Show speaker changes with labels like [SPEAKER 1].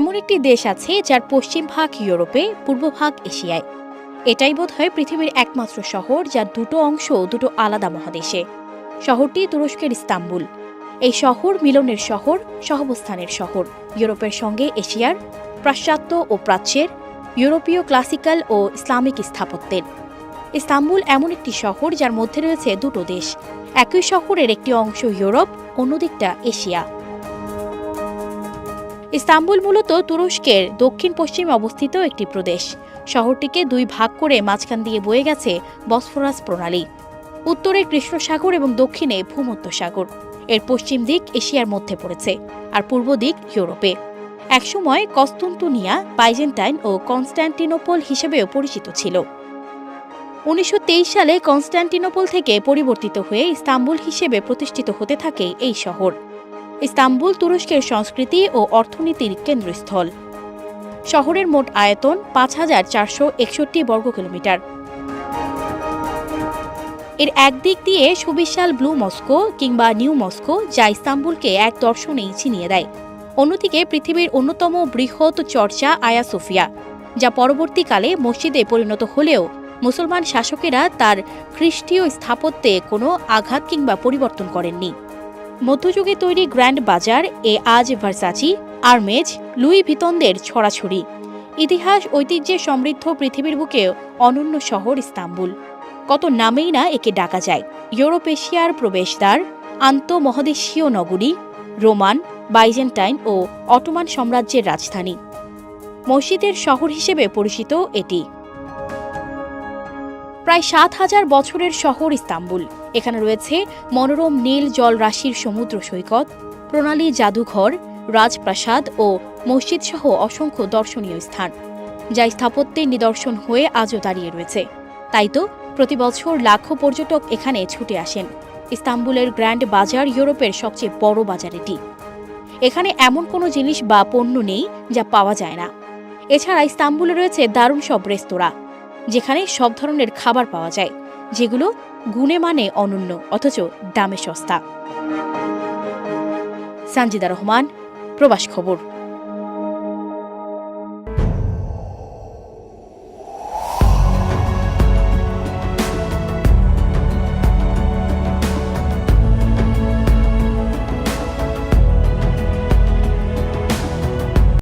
[SPEAKER 1] এমন একটি দেশ আছে যার পশ্চিম ভাগ ইউরোপে, পূর্ব ভাগ এশিয়ায়। এটাই বোধহয় পৃথিবীর একমাত্র শহর যার দুটো অংশ দুটো আলাদা মহাদেশে। শহরটি তুরস্কের ইস্তাম্বুল। এই শহর মিলনের শহর, সহাবস্থানের শহর। ইউরোপের সঙ্গে এশিয়ার, পাশ্চাত্য ও প্রাচ্যের, ইউরোপীয় ক্লাসিক্যাল ও ইসলামিক স্থাপত্যের। ইস্তাম্বুল এমন একটি শহর যার মধ্যে রয়েছে দুটো দেশ। একই শহরের একটি অংশ ইউরোপ, অন্যদিকটা এশিয়া। ইস্তাম্বুল মূলত তুরস্কের দক্ষিণ পশ্চিমে অবস্থিত একটি প্রদেশ। শহরটিকে দুই ভাগ করে মাঝখান দিয়ে বয়ে গেছে বসফরাস প্রণালী। উত্তরে কৃষ্ণ সাগর এবং দক্ষিণে ভূমধ্য সাগর এর পশ্চিম দিক এশিয়ার মধ্যে পড়েছে আর পূর্ব দিক ইউরোপে। একসময় কস্তুন্তুনিয়া, বাইজেন্টাইন ও কনস্ট্যান্টিনোপল হিসেবেও পরিচিত ছিল। উনিশশো তেইশ সালে কনস্ট্যান্টিনোপল থেকে পরিবর্তিত হয়ে ইস্তাম্বুল হিসেবে প্রতিষ্ঠিত হতে থাকে এই শহর। ইস্তাম্বুল তুরস্কের সংস্কৃতি ও অর্থনীতির কেন্দ্রস্থল। শহরের মোট আয়তন পাঁচ হাজার চারশো একষট্টি বর্গ কিলোমিটার। এর একদিক দিয়ে সুবিশাল ব্লু মস্কো কিংবা নিউ মস্কো, যা ইস্তাম্বুলকে এক দর্শনেই ছিনিয়ে দেয়। অন্যদিকে পৃথিবীর অন্যতম বৃহৎ চর্চা আয়া সোফিয়া, যা পরবর্তীকালে মসজিদে পরিণত হলেও মুসলমান শাসকেরা তার খ্রিস্টীয় স্থাপত্যে কোনো আঘাত কিংবা পরিবর্তন করেননি। মধ্যযুগে তৈরি গ্র্যান্ড বাজার এ আজ ভার্সাচি, আর্মেজ, লুই ভিতনদের ছড়াছড়ি। ইতিহাস, ঐতিহ্যে সমৃদ্ধ পৃথিবীর বুকে অনন্য শহর ইস্তাম্বুল। কত নামেই না একে ডাকা যায়। ইউরোপ এশিয়ার প্রবেশদ্বার, আন্তঃমহাদেশীয় নগরী, রোমান, বাইজেন্টাইন ও অটোমান সাম্রাজ্যের রাজধানী। মসজিদের শহর হিসেবে পরিচিত এটি। প্রায় সাত হাজার বছরের শহর ইস্তাম্বুল। এখানে রয়েছে মনোরম নীল জল রাশির সমুদ্র সৈকত, প্রণালী জাদুঘর, রাজপ্রাসাদ ও মসজিদ সহ অসংখ্য দর্শনীয় স্থান, যা স্থাপত্যের নিদর্শন হয়ে আজও দাঁড়িয়ে রয়েছে। তাই তো, প্রতি বছর লাখো পর্যটক এখানে ছুটে আসেন। ইস্তাম্বুলের গ্র্যান্ড বাজার ইউরোপের সবচেয়ে বড় বাজার এটি। এখানে এমন কোনো জিনিস বা পণ্য নেই যা পাওয়া যায় না। এছাড়া ইস্তাম্বুলে রয়েছে দারুণ সব রেস্তোরাঁ যেখানে সব ধরনের খাবার পাওয়া যায়, যেগুলো গুণে মানে অনন্য, অথচ দামে সস্তা। সঞ্জিদা রহমান, প্রবাস খবর।